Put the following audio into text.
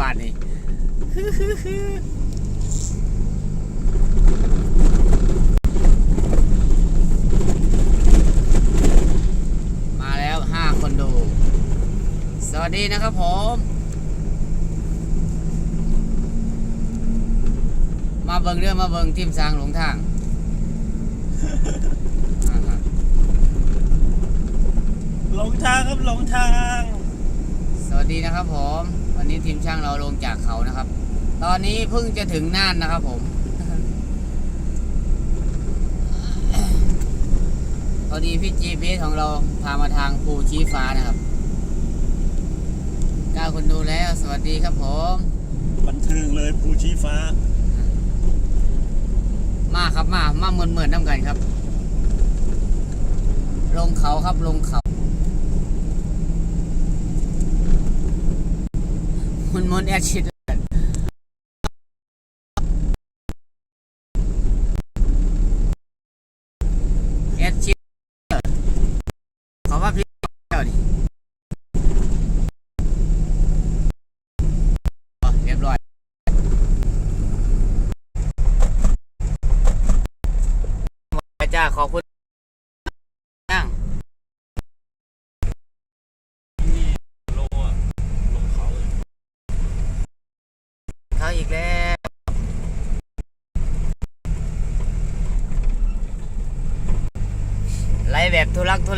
บาทนี่มาแล้วห้าคนดู สวัสดีนะครับผม มาเบิงเรื่องมาเบิงทีมสร้างหลงทางอ่าฮะหลงทางครับหลงทาง สวัสดีนะครับผม วันนี้ทีมช่างเราลงจากเขานะครับ ตอนนี้เพิ่งจะถึงน่านนะครับผม พอดีพี่จีพีของเราพามาทางภูชี้ฟ้านะครับก้าวคนดูแล้ว สวัสดีครับผม บันเทิงเลยภูชีฟ้า มาครับมา มาเหมือนเหมือนน้ำกันครับ ลงเขาครับลงเขา มุนมุนแอดชิดแอดชิดขอว่าพี่เจ้าดิอ๋อเรียบร้อยจ้าขอบคุณาอีกแล้วไล่แบบทุลักทุเล